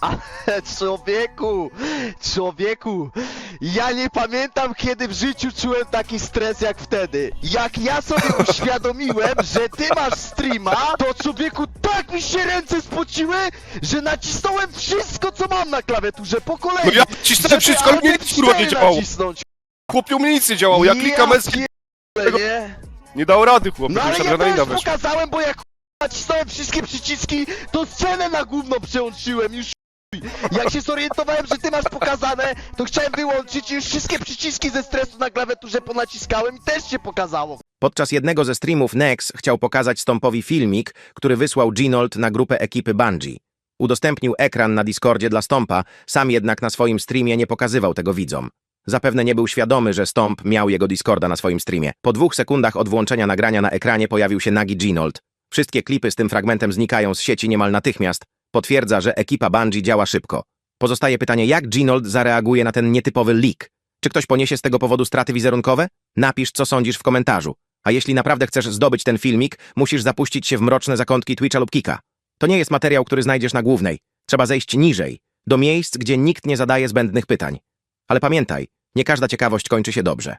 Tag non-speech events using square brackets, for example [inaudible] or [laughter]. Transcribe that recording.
Ale człowieku, człowieku, ja nie pamiętam kiedy w życiu czułem taki stres jak wtedy. Jak ja sobie [laughs] uświadomiłem, że ty masz streama, to człowieku tak mi się ręce spociły, że nacisnąłem wszystko co mam na klawiaturze po kolei. No ja nacisnąłem wszystko, ale mnie nic kurwa nie F4 działało. nacisnąć. Chłopiu mi nic nie działało, ja klikam S, pierdolę, nie? nie dało rady chłopie, No ale ja też pokazałem, bo jak nacisnąłem wszystkie przyciski, to scenę na gówno przełączyłem już. Jak się zorientowałem, że ty masz pokazane, to chciałem wyłączyć i już wszystkie przyciski ze stresu na klawiaturze ponaciskałem i też się pokazało. Podczas jednego ze streamów Nex chciał pokazać Stompowi filmik, który wysłał Ginold na grupę ekipy Bungie. Udostępnił ekran na Discordzie dla Stompa, sam jednak na swoim streamie nie pokazywał tego widzom. Zapewne nie był świadomy, że Stomp miał jego Discorda na swoim streamie. Po dwóch sekundach od włączenia nagrania na ekranie pojawił się nagi Ginold. Wszystkie klipy z tym fragmentem znikają z sieci niemal natychmiast. Potwierdza, że ekipa Bungie działa szybko. Pozostaje pytanie, jak Ginold zareaguje na ten nietypowy leak? Czy ktoś poniesie z tego powodu straty wizerunkowe? Napisz, co sądzisz w komentarzu. A jeśli naprawdę chcesz zdobyć ten filmik, musisz zapuścić się w mroczne zakątki Twitcha lub Kika. To nie jest materiał, który znajdziesz na głównej. Trzeba zejść niżej, do miejsc, gdzie nikt nie zadaje zbędnych pytań. Ale pamiętaj, nie każda ciekawość kończy się dobrze.